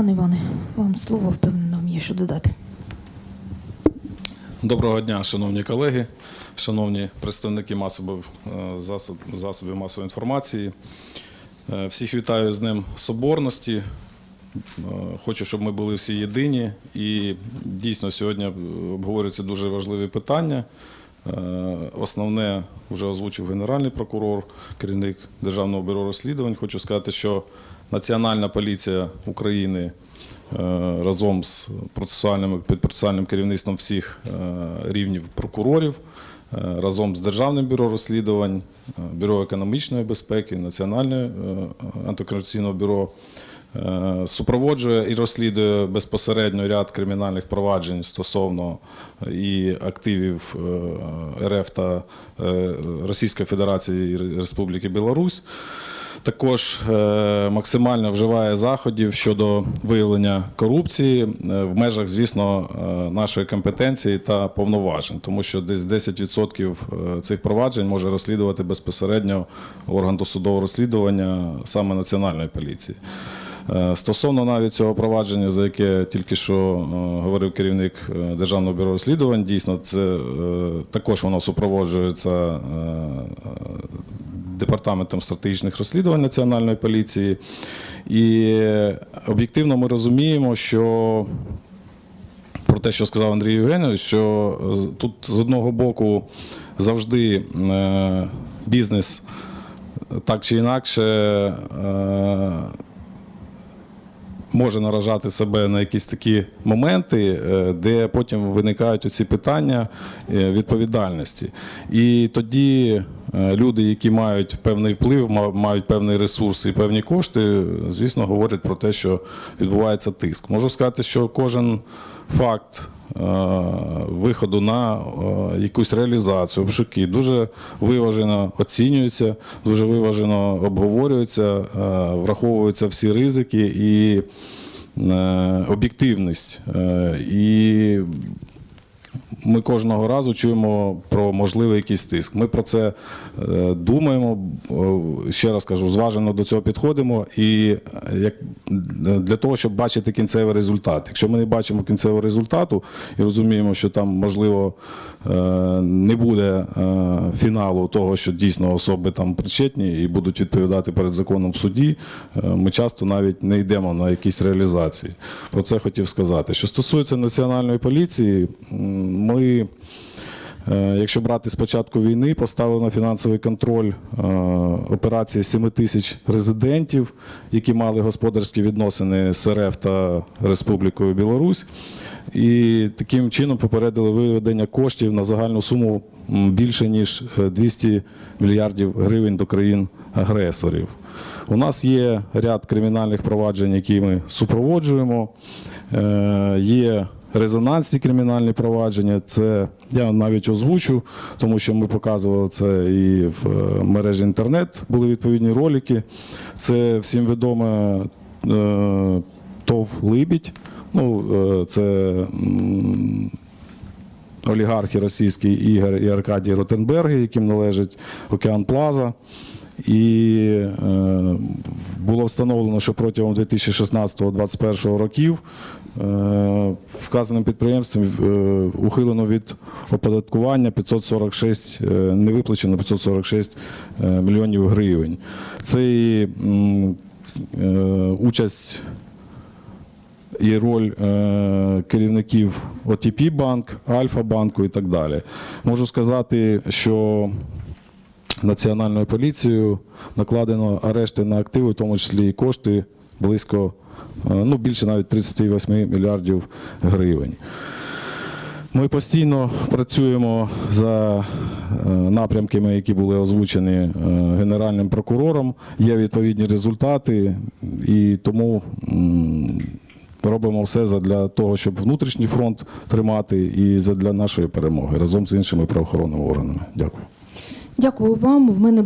Пане Іване, вам слово впевнено, є що додати. Доброго дня, шановні колеги, шановні представники масових е, засоб, засобів масової інформації. Е, Всіх вітаю з Днем Соборності. Е, Хочу, щоб ми були всі єдині. І дійсно сьогодні обговорюються дуже важливі питання. Е, Основне вже озвучив генеральний прокурор, керівник Державного бюро розслідувань. Хочу сказати, що Національна поліція України е, разом з процесуальним підпроцесуальним керівництвом всіх е, рівнів прокурорів, разом з Державним бюро розслідувань, бюро економічної безпеки, Національне антикорупційне бюро супроводжує і розслідує безпосередньо ряд кримінальних проваджень стосовно і активів е, РФ та е, Російської Федерації і Республіки Білорусь. Також е, максимально вживає заходів щодо виявлення корупції е, в межах, звісно, е, нашої компетенції та повноважень, тому що десь 10% е, цих проваджень може розслідувати безпосередньо орган досудового розслідування саме національної поліції. Е, Стосовно навіть цього провадження, за яке тільки що е, говорив керівник е, Державного бюро розслідувань, дійсно це також воно супроводжується департаментом стратегічних розслідувань Національної поліції. І об'єктивно ми розуміємо, що про те, що сказав Андрій Євгенович, що тут з одного боку завжди бізнес так чи інакше. Може наражати себе на якісь такі моменти, е, де потім виникають оці питання е, відповідальності. І тоді е, люди, які мають певний вплив, ма- мають певний ресурс і певні кошти, звісно, говорять про те, що відбувається тиск. Можу сказати, що кожен факт. Е, Виходу на е, якусь реалізацію, обшуки дуже виважено оцінюються, дуже виважено обговорюються, е, враховуються всі ризики і об'єктивність. І ми кожного разу чуємо про можливий якийсь тиск. Ми про це е, думаємо, е, ще раз кажу, зважено до цього підходимо. І е, для того, щоб бачити кінцевий результат. Якщо ми не бачимо кінцевого результату і розуміємо, що там можливо не буде фіналу того, що дійсно особи там причетні і будуть відповідати перед законом в суді, ми часто навіть не йдемо на якісь реалізації. Про це хотів сказати. Що стосується національної поліції, ми. Е, Якщо брати з початку війни, поставили на фінансовий контроль е, операції 7 тисяч резидентів, які мали господарські відносини з РФ та Республікою Білорусь. І таким чином попередили виведення коштів на загальну суму більше ніж е, 200 мільярдів гривень до країн-агресорів. У нас є ряд кримінальних проваджень, які ми супроводжуємо. Е, Є резонансні кримінальні провадження. Це я навіть озвучу, тому що ми показували це і в е, мережі інтернет. Були відповідні ролики. Це всім відоме е, ТОВ Либідь. Ну, е, це олігархи російські Ігор і Аркадій Ротенберги, яким належить Океан Плаза. І було встановлено, що протягом 2016-2021 років вказаним підприємством е, ухилено від оподаткування 546, е, не виплачено 546 е, мільйонів гривень. Це і участь і роль керівників ОТП банк, Альфа банку і так далі. Можу сказати, що Національною поліцією накладено арешти на активи, в тому числі і кошти близько, ну більше навіть 38 мільярдів гривень. Ми постійно працюємо за е, напрямками, які були озвучені е, генеральним прокурором. Є відповідні результати, і тому робимо все для того, щоб внутрішній фронт тримати і для нашої перемоги разом з іншими правоохоронними органами. Дякую. Дякую вам. В мене